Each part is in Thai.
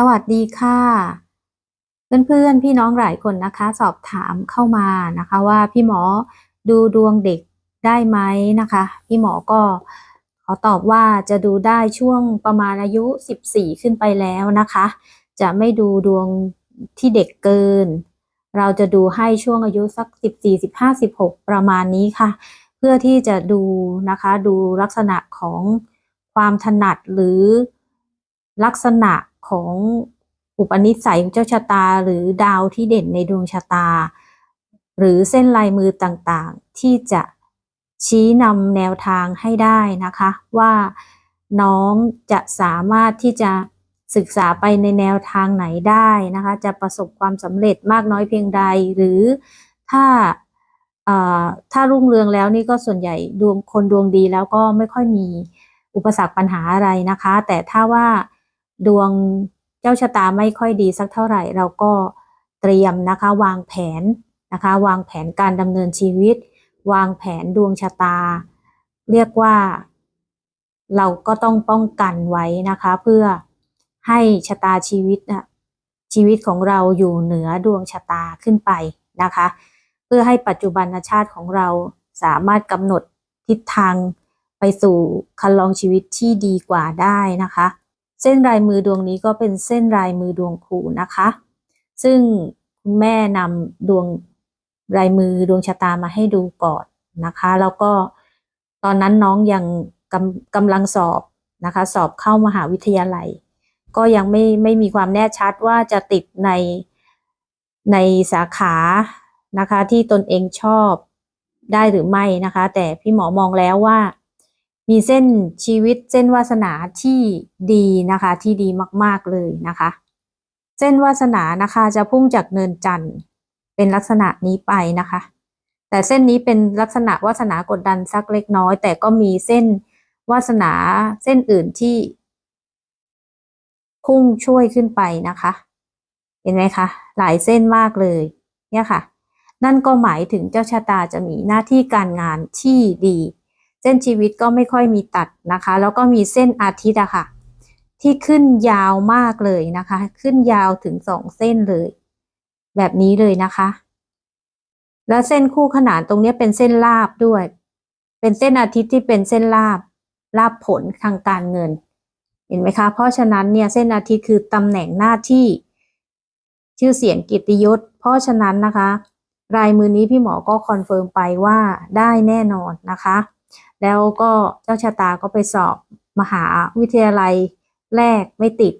สวัสดีค่ะ เพื่อนๆ พี่น้องหลายคนนะคะ สอบถามเข้ามานะคะว่าพี่หมอดูดวงเด็กได้ไหมนะคะ พี่หมอก็ขอตอบว่าจะดูได้ช่วงประมาณอายุ 14 ขึ้นไปแล้วนะคะ จะไม่ดูดวงที่เด็กเกิน เราจะดูให้ช่วงอายุสัก 14 15 16 ประมาณนี้ค่ะ เพื่อที่จะดูนะคะดูลักษณะของความถนัดหรือลักษณะ ของอุปนิสัยของเจ้าชะตา หรือดาวที่เด่นในดวงชะตา หรือเส้นลายมือต่างๆ ที่จะชี้นำแนวทางให้ได้นะคะ ว่าน้องจะสามารถที่จะศึกษาไปในแนวทางไหนได้นะคะ จะประสบความสำเร็จมากน้อยเพียงใด หรือถ้าถ้ารุ่งเรืองแล้วนี่ก็ส่วนใหญ่ดวงคนดวงดีแล้วก็ไม่ค่อยมีอุปสรรคปัญหาอะไรนะคะ แต่ถ้าว่า ดวงเจ้าชะตาไม่ค่อยดีสักเท่าไหร่ เราก็เตรียมนะคะวางแผนนะคะวางแผนการดำเนินชีวิต วางแผนดวงชะตา เรียกว่า เราก็ต้องป้องกันไว้นะคะ เพื่อให้ชะตาชีวิตนะชีวิตของเราอยู่เหนือดวงชะตาขึ้นไปนะคะ เพื่อให้ปัจจุบันชาติของเราสามารถกำหนดทิศทางไปสู่คันลองชีวิตที่ดีกว่าได้นะคะ เส้นลายมือดวงนี้ก็เป็นเส้นลายมือดวงครูนะคะ ซึ่งคุณแม่นำดวงลายมือดวงชะตามาให้ดูก่อนนะคะ แล้วก็ตอนนั้นน้องยังกำกำลังสอบนะคะ สอบเข้ามหาวิทยาลัย ก็ยังไม่ไม่มีความแน่ชัดว่าจะติดในในสาขานะคะ ที่ตนเองชอบได้หรือไม่นะคะ แต่พี่หมอมองแล้วว่า มีเส้นชีวิตเส้นวาสนาที่ดีนะคะ ที่ดีมากๆเลยนะคะ เส้นวาสนานะคะจะพุ่งจากเนินจันทร์เป็นลักษณะนี้ไปนะคะ แต่เส้นนี้เป็นลักษณะวาสนากดดันสักเล็กน้อย แต่ก็มีเส้นวาสนาเส้นอื่นที่พุ่งช่วยขึ้นไปนะคะ เห็นไหมคะหลายเส้นมากเลย เนี่ยค่ะ นั่นก็หมายถึงเจ้าชะตาจะมีหน้าที่การงานที่ดี ส้นชีวิตก็ไม่ค่อยมีตัดนะคะ แล้วก็มีเส้นอาทิตย์อะค่ะ ที่ขึ้นยาวมากเลยนะคะ ขึ้นยาวถึงสองเส้นเลย แบบนี้เลยนะคะ แล้วเส้นคู่ขนานตรงนี้เป็นเส้นลาบด้วย เป็นเส้นอาทิตย์ที่เป็นเส้นลาบลาบผลทางการเงิน เห็นไหมคะ เพราะฉะนั้นเนี่ยเส้นอาทิตย์คือตำแหน่งหน้าที่ ชื่อเสียงกิติยศ เพราะฉะนั้นนะคะ รายมือนี้พี่หมอก็คอนเฟิร์มไปว่าได้แน่นอนนะคะ แล้วก็เจ้าชะตาก็ไปสอบมหาวิทยาลัยแรกไม่ติด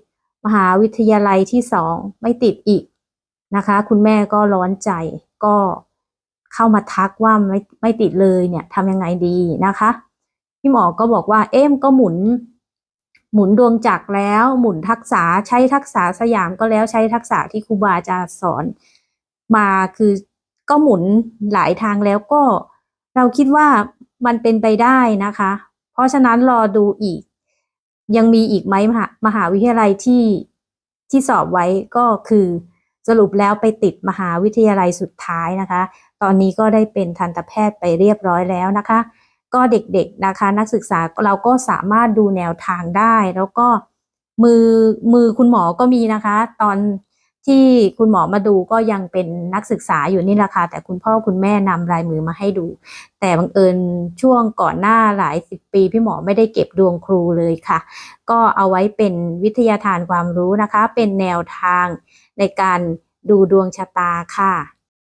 มหาวิทยาลัยที่สองไม่ติดอีกนะคะ คุณแม่ก็ร้อนใจก็เข้ามาทักว่าไม่ไม่ติดเลยเนี่ยทำยังไงดีนะคะ พี่หมอก็บอกว่าเอ็มก็หมุน หมุนดวงจักรแล้ว หมุนทักษะใช้ทักษะสยามก็แล้วใช้ทักษะที่ครูบาอาจารย์สอนมาคือก็หมุนหลายทางแล้วก็เราคิดว่า มันเป็นไปได้นะคะ เพราะฉะนั้นรอดูอีก ยังมีอีกไหมมหามหาวิทยาลัยที่ที่สอบไว้ก็คือสรุปแล้วไปติดมหาวิทยาลัยสุดท้ายนะคะ ตอนนี้ก็ได้เป็นทันตแพทย์ไปเรียบร้อยแล้วนะคะ ก็เด็กๆนะคะนักศึกษาเราก็สามารถดูแนวทางได้ แล้วก็มือมือคุณหมอก็มีนะคะ ตอน ที่คุณหมอมาดูก็ยังเป็นนักศึกษาอยู่นี่แหละค่ะแต่คุณพ่อคุณแม่นำลายมือมาให้ดู แต่บังเอิญช่วงก่อนหน้าหลายสิบปีพี่หมอไม่ได้เก็บดวงครูเลยค่ะ ก็เอาไว้เป็นวิทยาทานความรู้นะคะ เป็นแนวทางในการดูดวงชะตาค่ะ